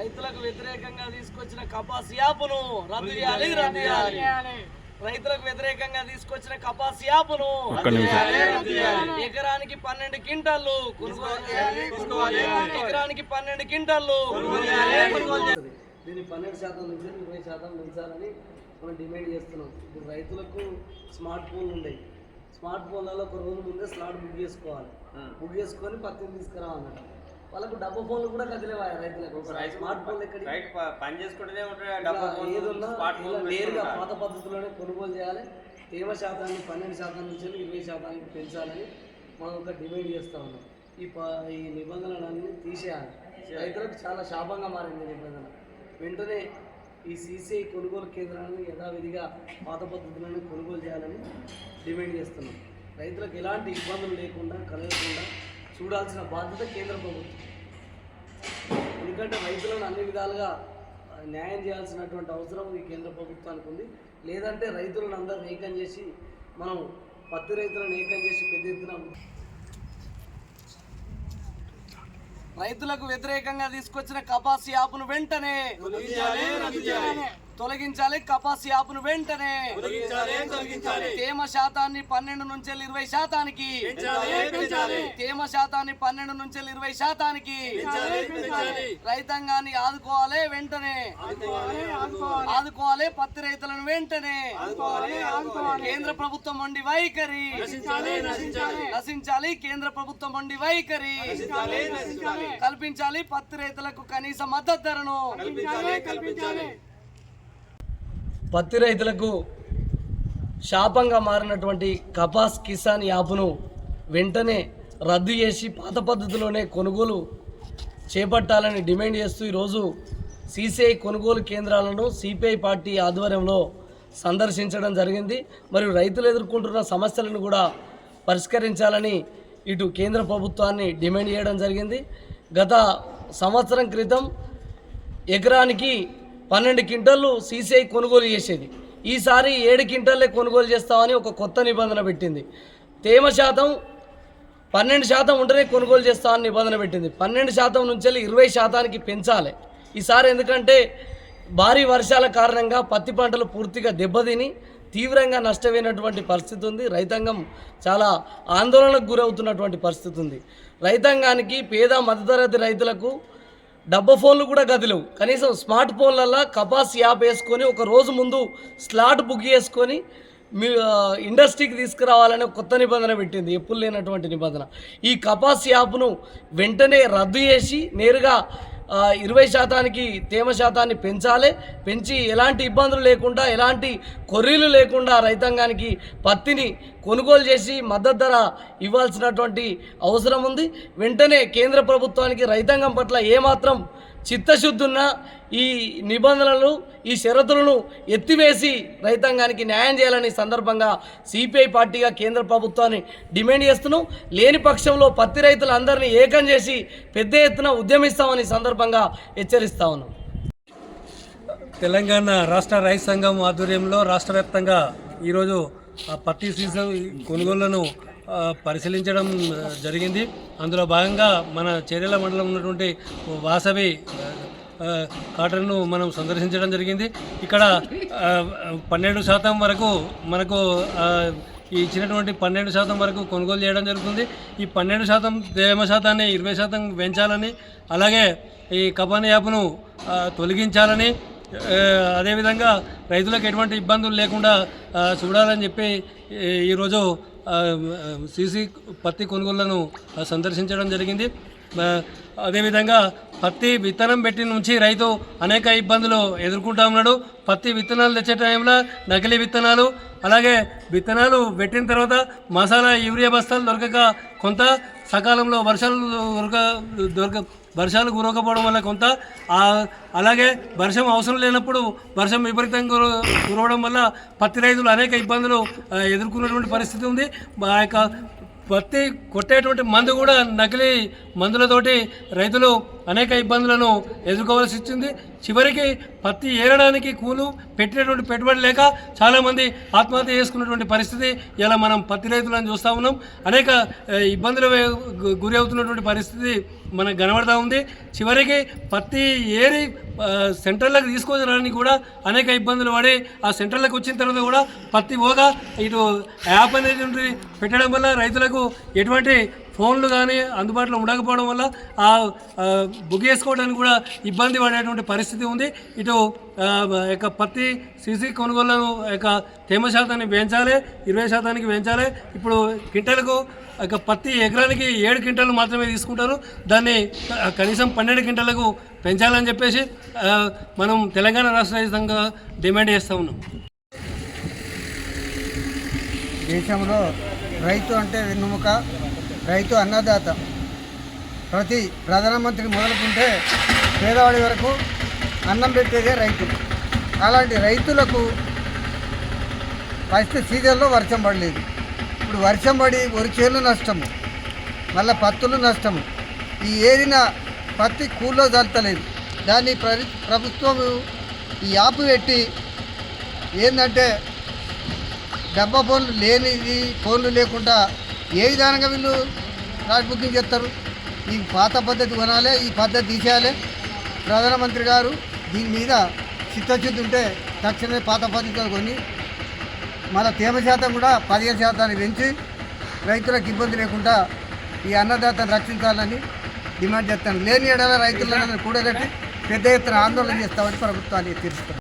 రైతులకు వ్యతిరేకంగా తీసుకొచ్చిన కపాస్ యాపును రద్దు చేయాలి రద్దు చేయాలి. రైతులకు వ్యతిరేకంగా తీసుకొచ్చిన కపాస్ యాపును ఎకరానికి పన్నెండు చేయాలి. ఎకరానికి పన్నెండు క్వింటాలు దీన్ని పన్నెండు శాతం నుంచి ఇరవై శాతం పెంచాలని మనం డిమాండ్ చేస్తున్నాం. ఇప్పుడు రైతులకు స్మార్ట్ ఫోన్లు ఉన్నాయి స్మార్ట్ ఫోన్లలో ఒక రోజు ముందే స్లాట్ బుక్ చేసుకోవాలి. బుక్ చేసుకొని పత్తిని తీసుకురావాలన్నమాట. వాళ్ళకు డబ్బు ఫోన్లు కూడా కదిలేవా రైతులకు? స్మార్ట్ ఫోన్లు ఎక్కడి పని చేసుకుంటూనే ఫోన్, ఏదున్నా నేరుగా. పాత పద్ధతిలోనే కొనుగోలు చేయాలి. తేమ శాతాన్ని పన్నెండు శాతం నుంచి ఇరవై శాతానికి పెంచాలని మనం ఒక డిమాండ్ చేస్తా ఉన్నాం. ఈ ప ఈ నిబంధనలన్నీ తీసేయాలి. రైతులకు చాలా శాపంగా మారింది నిబంధన. వెంటనే ఈ సీసీఐ కొనుగోలు కేంద్రాలను యథావిధిగా పాత పద్ధతులను కొనుగోలు చేయాలని డిమాండ్ చేస్తున్నాం. రైతులకు ఎలాంటి ఇబ్బందులు లేకుండా కలగకుండా చూడాల్సిన బాధ్యత కేంద్ర ప్రభుత్వం. ఎందుకంటే రైతులను అన్ని విధాలుగా న్యాయం చేయాల్సినటువంటి అవసరం ఈ కేంద్ర ప్రభుత్వానికి ఉంది. లేదంటే రైతులను అందరిని ఏకం చేసి మనం పత్తి రైతులను ఏకం చేసి పెద్ద ఎత్తున రైతులకు వ్యతిరేకంగా తీసుకొచ్చిన కపాసి యాప్ను వెంటనే తొలగించాలి. కపాస్ యాప్ను వెంటనే తేమ శాతాన్ని పన్నెండు నుంచి ఇరవై శాతానికి తేమ శాతాన్ని పన్నెండు నుంచి ఇరవై శాతానికి రైతాంగాన్ని ఆదుకోవాలి వెంటనే. ఆదుకోవాలి పత్తి రైతులను వెంటనే. కేంద్ర ప్రభుత్వం వండి వైఖరి. నశించాలి కేంద్ర ప్రభుత్వం వండి వైఖరి. కల్పించాలి పత్తి రైతులకు కనీస మద్దతు ధరను. పత్తి రైతులకు శాపంగా మారినటువంటి కపాస్ కిసాన్ యాప్ను వెంటనే రద్దు చేసి పాత పద్ధతిలోనే కొనుగోలు చేపట్టాలని డిమాండ్ చేస్తూ ఈరోజు సీసీఐ కొనుగోలు కేంద్రాలను సిపిఐ పార్టీ ఆధ్వర్యంలో సందర్శించడం జరిగింది. మరియు రైతులు ఎదుర్కొంటున్న సమస్యలను కూడా పరిష్కరించాలని ఇటు కేంద్ర ప్రభుత్వాన్ని డిమాండ్ చేయడం జరిగింది. గత సంవత్సరం క్రితం ఎకరానికి పన్నెండు క్వింటళ్ళు సీసీఐ కొనుగోలు చేసేది. ఈసారి ఏడు క్వింటల్లే కొనుగోలు చేస్తామని ఒక కొత్త నిబంధన పెట్టింది. తేమ శాతం పన్నెండు శాతం ఉంటేనే కొనుగోలు చేస్తామని నిబంధన పెట్టింది. పన్నెండు శాతం నుంచి వెళ్ళి ఇరవై శాతానికి పెంచాలి. ఈసారి ఎందుకంటే భారీ వర్షాల కారణంగా పత్తి పంటలు పూర్తిగా దెబ్బతిని తీవ్రంగా నష్టమైనటువంటి పరిస్థితి ఉంది. రైతాంగం చాలా ఆందోళనకు గురవుతున్నటువంటి పరిస్థితి ఉంది. రైతాంగానికి పేద మధ్యతరగతి రైతులకు డబ్బా ఫోన్లు కూడా గదిలేవు. కనీసం స్మార్ట్ ఫోన్లల్లో కపాస్ యాప్ వేసుకొని ఒక రోజు ముందు స్లాట్ బుక్ చేసుకొని మీ ఇండస్ట్రీకి తీసుకురావాలనే కొత్త నిబంధన పెట్టింది. ఎప్పుడు లేనటువంటి నిబంధన. ఈ కపాస్ యాప్ను వెంటనే రద్దు చేసి నేరుగా ఇరవై శాతానికి తేమ శాతాన్ని పెంచాలి. పెంచి ఎలాంటి ఇబ్బందులు లేకుండా ఎలాంటి కొర్రీలు లేకుండా రైతాంగానికి పత్తిని కొనుగోలు చేసి మద్దతు ధర ఇవ్వాల్సినటువంటి అవసరం ఉంది. వెంటనే కేంద్ర ప్రభుత్వానికి రైతాంగం పట్ల ఏమాత్రం చిత్తశుద్ధున్న ఈ నిబంధనలు ఈ షరతులను ఎత్తివేసి రైతాంగానికి న్యాయం చేయాలని సందర్భంగా సిపిఐ పార్టీగా కేంద్ర ప్రభుత్వాన్ని డిమాండ్ చేస్తున్నాం లేని పక్షంలో పత్తి రైతులందరినీ ఏకం చేసి పెద్ద ఎత్తున ఉద్యమిస్తామని సందర్భంగా హెచ్చరిస్తా ఉన్నాం. తెలంగాణ రాష్ట్ర రైతు సంఘం ఆధ్వర్యంలో రాష్ట్ర వ్యాప్తంగా ఈరోజు ఆ పత్తి సీజన్ కొనుగోళ్ళను పరిశీలించడం జరిగింది. అందులో భాగంగా మన చేరెల మండలం ఉన్నటువంటి వాసవి కాటన్ను మనం సందర్శించడం జరిగింది. ఇక్కడ పన్నెండు శాతం వరకు మనకు ఈ ఇచ్చినటువంటి పన్నెండు శాతం వరకు కొనుగోలు చేయడం జరుగుతుంది. ఈ పన్నెండు శాతం తేమ శాతాన్ని ఇరవై శాతం పెంచాలని అలాగే ఈ కపాన్ యాప్ను తొలగించాలని అదేవిధంగా రైతులకు ఎటువంటి ఇబ్బందులు లేకుండా చూడాలని చెప్పి ఈరోజు సీసీ పత్తి కొనుగోళ్ళను సందర్శించడం జరిగింది. అదేవిధంగా పత్తి విత్తనం పెట్టి నుంచి రైతు అనేక ఇబ్బందులు ఎదుర్కొంటా ఉన్నాడు. పత్తి విత్తనాలు తెచ్చే టైంలో నకిలీ విత్తనాలు అలాగే విత్తనాలు పెట్టిన తర్వాత మసాలా యూరియా బస్తాలు దొరకక కొంత సకాలంలో వర్షాలు దొరక దొరక వర్షాలు కురవకపోవడం వల్ల కొంత అలాగే వర్షం అవసరం లేనప్పుడు వర్షం విపరీతంగా గురవడం కురవడం వల్ల పత్తి రైతులు అనేక ఇబ్బందులు ఎదుర్కొన్నటువంటి పరిస్థితి ఉంది. ఆ యొక్క పత్తి కొట్టేటువంటి మందు కూడా నకిలీ మందులతోటి రైతులు అనేక ఇబ్బందులను ఎదుర్కోవాల్సి వచ్చింది. చివరికి పత్తి ఏరడానికి కూలు పెట్టినటువంటి పెట్టుబడి లేక చాలామంది ఆత్మహత్య చేసుకున్నటువంటి పరిస్థితి ఇలా మనం పత్తి రైతులను చూస్తూ ఉన్నాం. అనేక ఇబ్బందులు గురి అవుతున్నటువంటి పరిస్థితి మనకు కనబడతా ఉంది. చివరికి పత్తి ఏరి సెంటర్లకు తీసుకొచ్చడానికి కూడా అనేక ఇబ్బందులు పడి ఆ సెంటర్లకు వచ్చిన తర్వాత కూడా పత్తి పోగా ఇటు యాప్ అనేది పెట్టడం వల్ల రైతులకు ఎటువంటి ఫోన్లు కానీ అందుబాటులో ఉండకపోవడం వల్ల ఆ బుక్ చేసుకోవడానికి కూడా ఇబ్బంది పడేటువంటి పరిస్థితి ఉంది. ఇటు యొక్క పత్తి సీసీ కొనుగోళ్ళను యొక్క తేమ శాతాన్ని పెంచాలి ఇరవై శాతానికి పెంచాలి. ఇప్పుడు క్వింటలకు యొక్క పత్తి ఎకరానికి ఏడు క్వింటాలు మాత్రమే తీసుకుంటారు. దాన్ని కనీసం పన్నెండు క్వింటాలకు పెంచాలని చెప్పేసి మనం తెలంగాణ రాష్ట్ర వ్యాప్తంగా డిమాండ్ చేస్తూ ఉన్నాం. దేశంలో రైతు అంటే వెన్నుముక రైతు అన్నదాత. ప్రతి ప్రధానమంత్రి మొదలుకుంటే పేదవాడి వరకు అన్నం పెట్టేదే రైతు. అలాంటి రైతులకు ఫస్ట్ సీజన్లో వర్షం పడలేదు. ఇప్పుడు వర్షం పడి వరి చేలు నష్టము మళ్ళీ పత్తులు నష్టము. ఈ ఏరిన పత్తి కూల్లో జల్తలేదు. దాన్ని ప్ర ప్రభుత్వం ఈ యాప్ పెట్టి ఏంటంటే డబ్బా ఫోన్లు లేనిది ఫోన్లు లేకుండా ఏ విధానంగా వీళ్ళు ఫ్లాట్ బుకింగ్ చేస్తారు? ఈ పాత పద్ధతి కొనాలి ఈ పద్ధతి తీసేయాలి. ప్రధానమంత్రి గారు దీని మీద చిత్తశుద్ధి ఉంటే తక్షణమే పాత పద్ధతిలో కొని మన తేమ శాతం కూడా పదిహేను శాతాన్ని పెంచి రైతులకు ఇబ్బంది లేకుండా ఈ అన్నదాతను రక్షించాలని డిమాండ్ చేస్తాను. లేని ఏడాది రైతులను కూడగట్టి పెద్ద ఎత్తున ఆందోళన చేస్తామని ప్రభుత్వాన్ని తీరుస్తాం